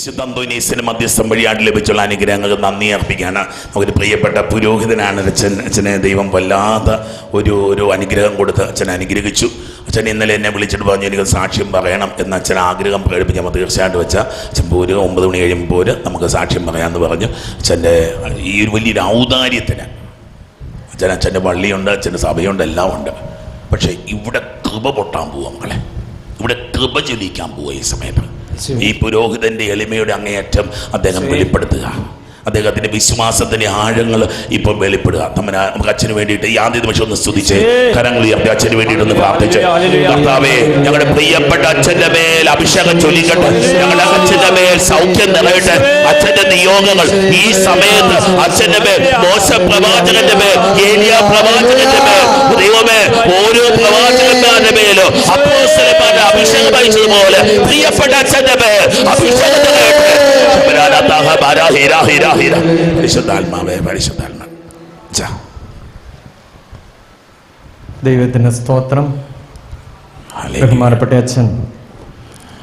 വിശുദ്ധ അന്തോനീസിന് മധ്യസ്ഥം വഴിയാട് ലഭിച്ചുള്ള അനുഗ്രഹങ്ങൾക്ക് നന്ദി അർപ്പിക്കുകയാണ്. ഒരു പ്രിയപ്പെട്ട പുരോഹിതനാണ് അച്ഛൻ. അച്ഛനെ ദൈവം വല്ലാത്ത ഒരു ഒരു അനുഗ്രഹം കൊടുത്ത് അച്ഛൻ അനുഗ്രഹിച്ചു. അച്ഛൻ ഇന്നലെ എന്നെ വിളിച്ചിട്ട് പറഞ്ഞു എനിക്ക് സാക്ഷ്യം പറയണം എന്ന് അച്ഛൻ ആഗ്രഹം പ്രകടിപ്പിക്കുമ്പോൾ തീർച്ചയായിട്ടും വെച്ചാൽ അച്ഛൻ പോരുക ഒമ്പത് മണി കഴിയുമ്പോൾ പോര് നമുക്ക് സാക്ഷ്യം പറയാമെന്ന് പറഞ്ഞു. അച്ഛന്റെ ഈ ഒരു വലിയൊരു ഔദാര്യത്തിന് അച്ഛൻ അച്ഛന്റെ പള്ളിയുണ്ട് അച്ഛന്റെ സഭയുണ്ട് എല്ലാം ഉണ്ട്. പക്ഷേ ഇവിടെ കൃപ പൊട്ടാൻ പോവുക മക്കളെ. ഇവിടെ കൃപ ചൊലിക്കാൻ പോവുക ഈ സമയത്ത്. ഈ പുരോഹിതന്റെ എളിമയുടെ അങ്ങേയറ്റം അദ്ദേഹം വെളിപ്പെടുത്തുക. അദ്ദേഹത്തിന്റെ വിശ്വാസത്തിന്റെ ആഴങ്ങൾ ഇപ്പൊ വെളിപ്പെടുക. നമ്മൾ നമുക്ക് അച്ഛന് വേണ്ടിയിട്ട് ഈ ആദ്യ നിമിഷം ഒന്ന് സ്തുതിച്ച് കരങ്ങൾ ഉയർത്തി അച്ഛന് വേണ്ടിയിട്ട് ഒന്ന് പ്രാർത്ഥിച്ച്. കർത്താവേ ഞങ്ങളുടെ പ്രിയപ്പെട്ട അച്ഛന്റെ മേൽ അഭിഷേകം ചൊല്ലിക്കട്ടെ. ഞങ്ങളുടെ അച്ഛന്റെ മേൽ സൗഖ്യം നിറയട്ടെ. അച്ഛന്റെ നിയോഗങ്ങൾ ഈ സമയത്ത് അച്ഛന്റെ മേൽ മോശ പ്രവാചകന്റെ മേൽ ഏലിയ പ്രവാചകന്റെ മേൽ ദൈവമേ ഓരോ പ്രവാചകന്മാരുടെ മേലോ അപ്പോസ്തലന്മാരുടെ അഭിഷേകം പോലെ പ്രിയപ്പെട്ട അച്ഛന്റെ പേര്. അഭിഷേകം നിറയട്ടെ ശുഭരാനാഥാഹ ബാരാ ഹീരാ ഹീരാ ഹീരാ. പരിശുദ്ധാത്മാവേ പരിശുദ്ധാത്മാ. സ്തോത്രം. ബഹുമാനപ്പെട്ട അച്ഛൻ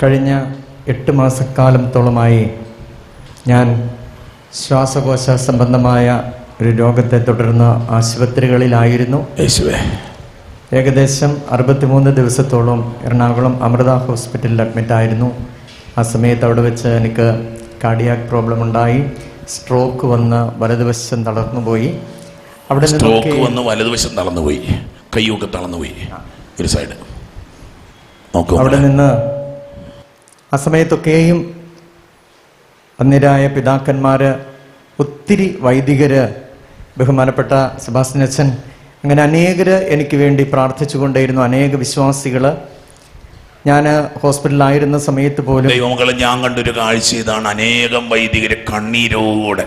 കഴിഞ്ഞ എട്ട് മാസക്കാലത്തോളമായി ഞാൻ ശ്വാസകോശ സംബന്ധമായ ഒരു രോഗത്തെ തുടർന്ന് ആശുപത്രികളിലായിരുന്നു. യേശുവേ. ഏകദേശം അറുപത്തിമൂന്ന് ദിവസത്തോളം എറണാകുളം അമൃത ഹോസ്പിറ്റലിൽ അഡ്മിറ്റായിരുന്നു ആ സമയത്ത് അവിടെ വെച്ച് എനിക്ക് കാർഡിയാക് പ്രോബ്ലം ഉണ്ടായി. സ്ട്രോക്ക് വന്ന് വലതുവശം തളർന്നുപോയി അവിടെ സ്ട്രോക്ക് വന്ന് വലതുവശം തളർന്നുപോയി. കയ്യൊക്കെ തളർന്നുപോയി. ഒരു സൈഡ് അവിടെ നിന്ന് ആ സമയത്തൊക്കെയും അന്നിരായ പിതാക്കന്മാർ ഒത്തിരി വൈദികർ ബഹുമാനപ്പെട്ട സെബാസ്റ്റ്യൻ അച്ഛൻ അങ്ങനെ അനേകർ എനിക്ക് വേണ്ടി പ്രാർത്ഥിച്ചുകൊണ്ടേയിരുന്നു. അനേക വിശ്വാസികൾ. ഞാൻ ഹോസ്പിറ്റലിലായിരുന്ന സമയത്ത് പോലും ദൈവമക്കളെ ഞാൻ കണ്ടൊരു കാഴ്ച ഇതാണ്. അനേകം വൈദികര് കണ്ണീരോടെ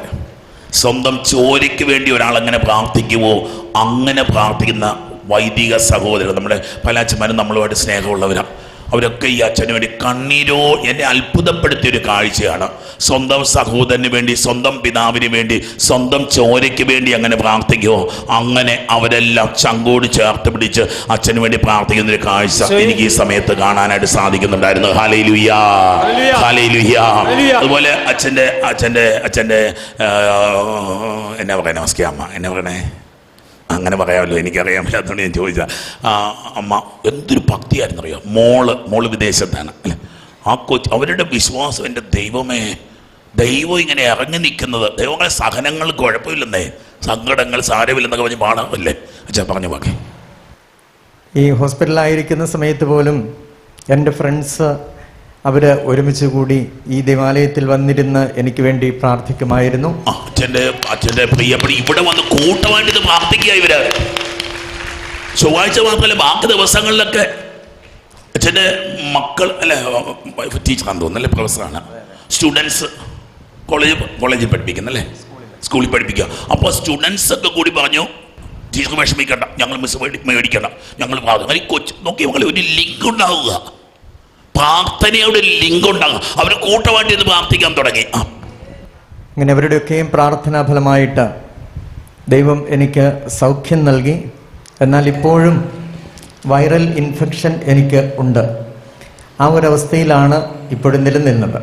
സ്വന്തം ചോരയ്ക്ക് വേണ്ടി ഒരാൾ അങ്ങനെ പ്രാർത്ഥിക്കുമോ അങ്ങനെ പ്രാർത്ഥിക്കുന്ന വൈദിക സഹോദരർ നമ്മുടെ പല അച്ഛന്മാരും നമ്മളുമായിട്ട് സ്നേഹമുള്ളവരാണ് അവരൊക്കെ ഈ അച്ഛന് വേണ്ടി കണ്ണീരോ എന്നെ അത്ഭുതപ്പെടുത്തിയ ഒരു കാഴ്ചയാണ്. സ്വന്തം സഹോദരന് വേണ്ടി സ്വന്തം പിതാവിന് വേണ്ടി സ്വന്തം ചോരയ്ക്ക് വേണ്ടി അങ്ങനെ പ്രാർത്ഥിക്കുമോ അങ്ങനെ അവരെല്ലാം ചങ്കോട് ചേർത്ത് പിടിച്ച് അച്ഛന് വേണ്ടി പ്രാർത്ഥിക്കുന്ന ഒരു കാഴ്ച എനിക്ക് ഈ സമയത്ത് കാണാനായിട്ട് സാധിക്കുന്നുണ്ടായിരുന്നു. ഹാലയിലുയ്യാ ഹാലയിലുയ്യാ അതുപോലെ അച്ഛന്റെ അച്ഛന്റെ അച്ഛന്റെ എന്നാ പറയണേ നമസ്കാരം അമ്മ എന്നാ പറയണേ? അങ്ങനെ പറയാമല്ലോ. എനിക്കറിയാൻ പറ്റാത്തതുകൊണ്ട് ഞാൻ ചോദിച്ചാൽ അമ്മ എന്തൊരു ഭക്തിയായിരുന്നു അറിയാം മോൾ മോൾ വിദേശത്താണ് അല്ലേ? ആ കൊച്ച് അവരുടെ വിശ്വാസം എന്റെ ദൈവമേ. ദൈവം ഇങ്ങനെ ഇറങ്ങി നിൽക്കുന്നത്. ദൈവങ്ങളെ സഹനങ്ങൾ കുഴപ്പമില്ലെന്നേ. സങ്കടങ്ങൾ സാരമില്ലെന്നൊക്കെ പറഞ്ഞ് പാടാമല്ലേ അച്ഛാ പറഞ്ഞു ബാക്കി ഈ ഹോസ്പിറ്റലായിരിക്കുന്ന സമയത്ത് പോലും എന്റെ ഫ്രണ്ട്സ് അവർ ഒരുമിച്ച് കൂടി ഈ ദേവാലയത്തിൽ വന്നിരുന്ന് എനിക്ക് വേണ്ടി പ്രാർത്ഥിക്കുമായിരുന്നു. പ്രിയപ്പെട്ട ഇവിടെ വന്ന് കൂട്ടമായിട്ട് ഇത് പ്രാർത്ഥിക്കുക ഇവർ. ചൊവ്വാഴ്ച മാത്രമല്ല ബാക്കി ദിവസങ്ങളിലൊക്കെ അച്ഛന്റെ മക്കൾ അല്ല ടീച്ചറാന്ന് തോന്നുന്നു അല്ലെ പ്രൊഫസറാണ് സ്റ്റുഡൻസ് കോളേജ് കോളേജിൽ പഠിപ്പിക്കുന്നല്ലേ സ്കൂളിൽ പഠിപ്പിക്കുക. അപ്പോൾ സ്റ്റുഡൻസ് ഒക്കെ കൂടി പറഞ്ഞു ടീച്ചർ വിഷമിക്കണ്ട ഞങ്ങൾ മിസ് മേടിക്കണ്ട ഞങ്ങൾ പ്രാർത്ഥന കൊച്ചു നോക്കി ഞങ്ങൾ ഒരു ലിങ്ക് ഉണ്ടാവുക. പ്രാർത്ഥനയുടെ ലിങ്ക് ഉണ്ടാകും അവർ കൂട്ടമായിട്ട് ഇത് പ്രാർത്ഥിക്കാൻ തുടങ്ങി. ആ. അങ്ങനെ അവരുടെയൊക്കെയും പ്രാർത്ഥനാ ഫലമായിട്ട് ദൈവം എനിക്ക് സൗഖ്യം നൽകി. എന്നാൽ ഇപ്പോഴും വൈറൽ ഇൻഫെക്ഷൻ എനിക്ക് ഉണ്ട്. ആ ഒരവസ്ഥയിലാണ് ഇപ്പോഴും നിലനിന്നത്.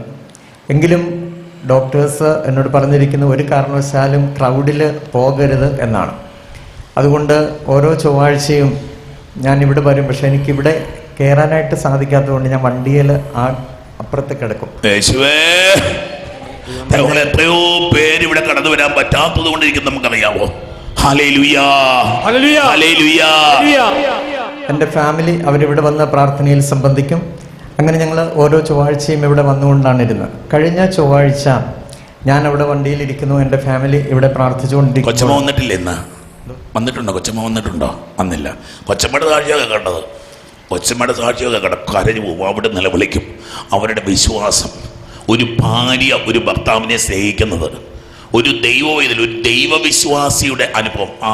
എങ്കിലും ഡോക്ടേഴ്സ് എന്നോട് പറഞ്ഞിരിക്കുന്ന ഒരു കാരണവശാലും ക്രൗഡിൽ പോകരുത് എന്നാണ്. അതുകൊണ്ട് ഓരോ ചൊവ്വാഴ്ചയും ഞാൻ ഇവിടെ വരും. പക്ഷെ എനിക്കിവിടെ കയറാനായിട്ട് സാധിക്കാത്തതുകൊണ്ട് ഞാൻ വണ്ടിയിൽ ആ അപ്പുറത്ത് കിടക്കും. ഞങ്ങൾ എത്രയോ പേര് ഇവിടെ കടന്നു വരാൻ പറ്റാത്തത് കൊണ്ടിരിക്കും നമുക്കറിയാവോ. എന്റെ ഫാമിലി അവരിവിടെ വന്ന പ്രാർത്ഥനയിൽ സംബന്ധിക്കും. അങ്ങനെ ഞങ്ങൾ ഓരോ ചൊവ്വാഴ്ചയും ഇവിടെ വന്നുകൊണ്ടാണ് ഇരുന്നത്. കഴിഞ്ഞ ചൊവ്വാഴ്ച ഞാൻ അവിടെ വണ്ടിയിൽ ഇരിക്കുന്നു. എന്റെ ഫാമിലി ഇവിടെ കൊച്ചമ്മ പ്രാർത്ഥിച്ചുകൊണ്ടിരിക്കുന്നു വന്നിട്ടില്ല ഇന്ന്? വന്നിട്ടുണ്ടോ? കൊച്ചമ്മ വന്നിട്ടുണ്ടോ? വന്നില്ല. കൊച്ചമ്മയുടെ താഴ്ചയൊക്കെ കണ്ടത് കൊച്ചമ്മയുടെ സാക്ഷിയൊക്കെ കിടക്കും കരഞ്ഞു പോകും. അവിടെ നിലവിളിക്കും. അവരുടെ വിശ്വാസം. ഒരു ഭാര്യ ഒരു ഭർത്താവിനെ സ്നേഹിക്കുന്നത്. ഒരു ദൈവവേദന ഒരു ദൈവവിശ്വാസിയുടെ അനുഭവം. ആ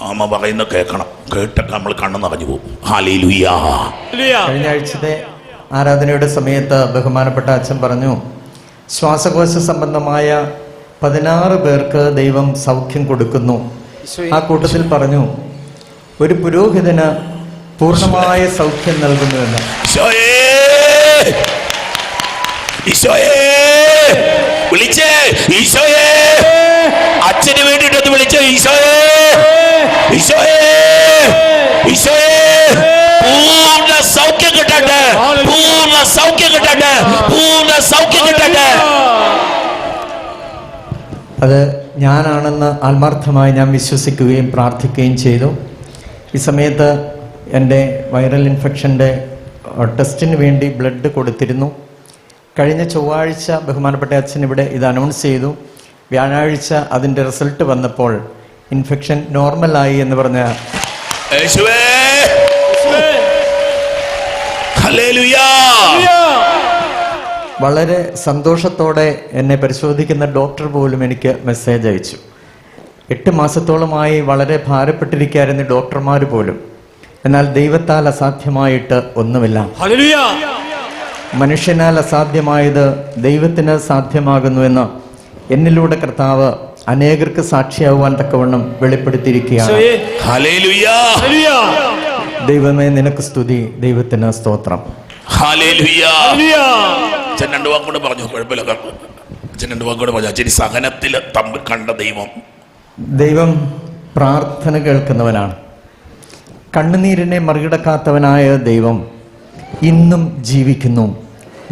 അമ്മ പറയുന്ന കേൾക്കണം. കേട്ടിട്ട് നമ്മൾ കണ്ണു നിറഞ്ഞു പോകും. കഴിഞ്ഞ ആഴ്ചത്തെ ആരാധനയുടെ സമയത്ത് ബഹുമാനപ്പെട്ട അച്ഛൻ പറഞ്ഞു ശ്വാസകോശ സംബന്ധമായ പതിനാറ് പേർക്ക് ദൈവം സൗഖ്യം കൊടുക്കുന്നു. ആ കൂട്ടത്തിൽ പറഞ്ഞു ഒരു പുരോഹിതന് പൂർണമായ സൗഖ്യം നൽകുന്നുവെന്ന്. ഈശോയേ! വിളിച്ചേ! ഈശോയേ! അച്ഛന് വേണ്ടിയിട്ടൊന്ന് വിളിച്ചേ ഈശോയേ! ഈശോയേ! ഈശോയേ! പൂർണ സൗഖ്യം കിട്ടട്ടെ. പൂർണ സൗഖ്യം കിട്ടട്ടെ. പൂർണ സൗഖ്യം കിട്ടട്ടെ. അത് ഞാനാണെന്ന് ആത്മാർത്ഥമായി ഞാൻ വിശ്വസിക്കുകയും പ്രാർത്ഥിക്കുകയും ചെയ്തു. ഈ സമയത്ത് എന്റെ വൈറൽ ഇൻഫെക്ഷന്റെ ടെസ്റ്റിന് വേണ്ടി ബ്ലഡ് കൊടുത്തിരുന്നു. കഴിഞ്ഞ ചൊവ്വാഴ്ച ബഹുമാനപ്പെട്ട അച്ഛൻ ഇവിടെ ഇത് അനൗൺസ് ചെയ്തു. വ്യാഴാഴ്ച അതിന്റെ റിസൾട്ട് വന്നപ്പോൾ ഇൻഫെക്ഷൻ നോർമലായി എന്ന് പറഞ്ഞ യേശുവേ! ഹല്ലേലൂയാ! വളരെ സന്തോഷത്തോടെ എന്നെ പരിശോധിക്കുന്ന ഡോക്ടർ പോലും എനിക്ക് മെസ്സേജ് അയച്ചു. എട്ട് മാസത്തോളമായി വളരെ ഭാരപ്പെട്ടിരിക്കുകയായിരുന്നു ഡോക്ടർമാർ പോലും. എന്നാൽ ദൈവത്താൽ അസാധ്യമായിട്ട് ഒന്നുമില്ല. മനുഷ്യനാൽ അസാധ്യമായത് ദൈവത്തിന് സാധ്യമാകുന്നുവെന്ന് എന്നിലൂടെ കർത്താവ് അനേകർക്ക് സാക്ഷിയാവാൻ തക്കവണ്ണം വെളിപ്പെടുത്തിയിരിക്കുകയാണ്. ദൈവമേ നിനക്ക് സ്തുതി ദൈവത്തിന് സ്തോത്രം. രണ്ടു വാക്കോട് പറഞ്ഞു കുഴപ്പമില്ല. അച്ഛൻ രണ്ടു വാക്കോട് പറഞ്ഞു. അച്ഛൻ സഹനത്തിൽ തമ്മിൽ കണ്ട ദൈവം. ദൈവം പ്രാർത്ഥന കേൾക്കുന്നവനാണ്. കണ്ണുനീരിനെ മറികടക്കാത്തവനായ ദൈവം ഇന്നും ജീവിക്കുന്നു.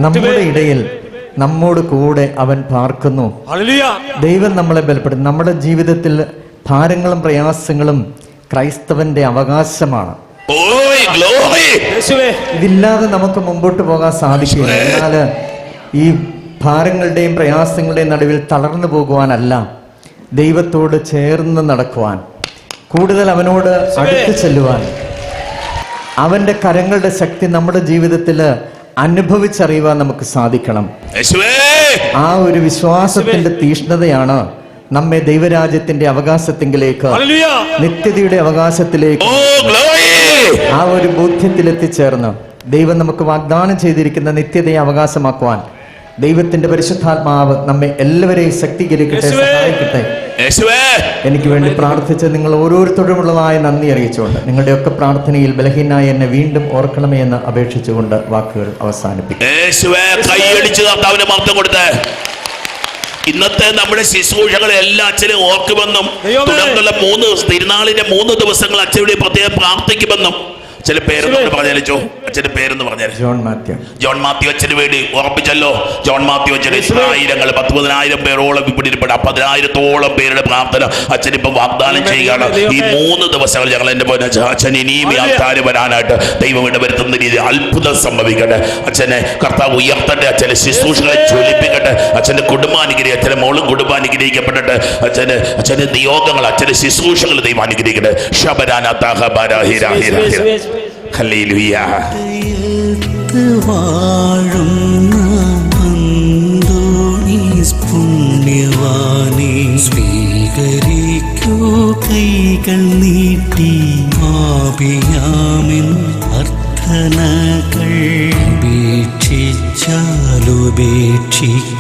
നമ്മുടെ ഇടയിൽ നമ്മോട് കൂടെ അവൻ പാർക്കുന്നു. ഹല്ലേലൂയ. ദൈവം നമ്മളെ ബലപ്പെടുത്തും നമ്മുടെ ജീവിതത്തിൽ ഭാരങ്ങളും പ്രയാസങ്ങളും ക്രൈസ്തവന്റെ അവകാശമാണ്. ഇതില്ലാതെ നമുക്ക് മുമ്പോട്ട് പോകാൻ സാധിക്കില്ല. എന്നാൽ ഈ ഭാരങ്ങളുടെയും പ്രയാസങ്ങളുടെയും നടുവിൽ തളർന്നു പോകുവാനല്ല ദൈവത്തോട് ചേർന്ന് നടക്കുവാൻ കൂടുതൽ അവനോട് അടുത്ത് ചെല്ലുവാൻ. അവന്റെ കരങ്ങളുടെ ശക്തി നമ്മുടെ ജീവിതത്തിൽ അനുഭവിച്ചറിയുവാൻ നമുക്ക് സാധിക്കണം. ആ ഒരു വിശ്വാസത്തിന്റെ തീഷ്ണതയാണ് നമ്മെ ദൈവരാജ്യത്തിന്റെ അവകാശത്തിങ്കിലേക്ക് നിത്യതയുടെ അവകാശത്തിലേക്ക് ആ ഒരു ബോധ്യത്തിൽ എത്തിച്ചേർന്ന് ദൈവം നമുക്ക് വാഗ്ദാനം ചെയ്തിരിക്കുന്ന നിത്യതയെ അവകാശമാക്കുവാൻ ദൈവത്തിന്റെ പരിശുദ്ധാത്മാവ് നമ്മെ എല്ലാവരെയും ശക്തീകരിക്കട്ടെ സഹായിക്കട്ടെ. എനിക്ക് വേണ്ടി പ്രാർത്ഥിച്ച് നിങ്ങൾ ഓരോരുത്തരുമുള്ളതായ നന്ദി അറിയിച്ചുകൊണ്ട് നിങ്ങളുടെയൊക്കെ പ്രാർത്ഥനയിൽ ബലഹീനായി എന്നെ വീണ്ടും ഓർക്കണമേ എന്ന് അപേക്ഷിച്ചുകൊണ്ട് വാക്കുകൾ അവസാനിപ്പിക്കും ഇന്നത്തെ നമ്മുടെ ശുശ്രൂഷകൾ എല്ലാ അച്ഛനും ഓർക്കുമെന്നും. തുടർന്നുള്ള മൂന്ന് ദിവസം തിരുനാളിന്റെ മൂന്ന് ദിവസങ്ങൾ അച്ഛനോട് പ്രത്യേകം പ്രാർത്ഥിക്കുമെന്നും ചില പേരൊന്ന് പറഞ്ഞാലോ അച്ഛന്റെ പേരെന്ന് പറഞ്ഞാൽ ജോൺ മാത്യു. ജോൺ മാത്യു അച്ഛന് വേണ്ടി ഉറപ്പിച്ചല്ലോ. ജോൺ മാത്യു അച്ഛന് ഇസ്രായിരങ്ങൾ പത്ത് പതിനായിരം പേരോളം ഇവിടെ പതിനായിരത്തോളം പേരുടെ പ്രാർത്ഥന അച്ഛൻ ഇപ്പം വാഗ്ദാനം ചെയ്യുകയാണ്. ഈ മൂന്ന് ദിവസങ്ങൾ ഞങ്ങൾ എന്റെ പോലെ അച്ഛൻ ഇനിയും ആൾക്കാര് വരാനായിട്ട് ദൈവം ഇടവരുത്തുന്ന രീതി അത്ഭുതം സംഭവിക്കട്ടെ. അച്ഛനെ കർത്താവ് ഉയർത്തട്ടെ അച്ഛനെ ശുശ്രൂഷകളെ ജ്വലിപ്പിക്കട്ടെ. അച്ഛന്റെ കുടുംബാനുഗ്രഹി അച്ഛനെ മോളും കുടുംബാനുഗ്രഹിക്കപ്പെട്ടിട്ട് അച്ഛന് അച്ഛന്റെ നിയോഗങ്ങൾ അച്ഛന്റെ ശുശ്രൂഷകൾ ദൈവം അനുഗ്രഹിക്കട്ടെ. ഷബരാനാഥാഹ ബാരാഹിര ഹിര സ്വീകരിക്കൂ കൈകൾ നീട്ടി ആപിയാമിൻ അർത്ഥനകൾ ഉപേക്ഷിച്ചാലുപേക്ഷിക്കാ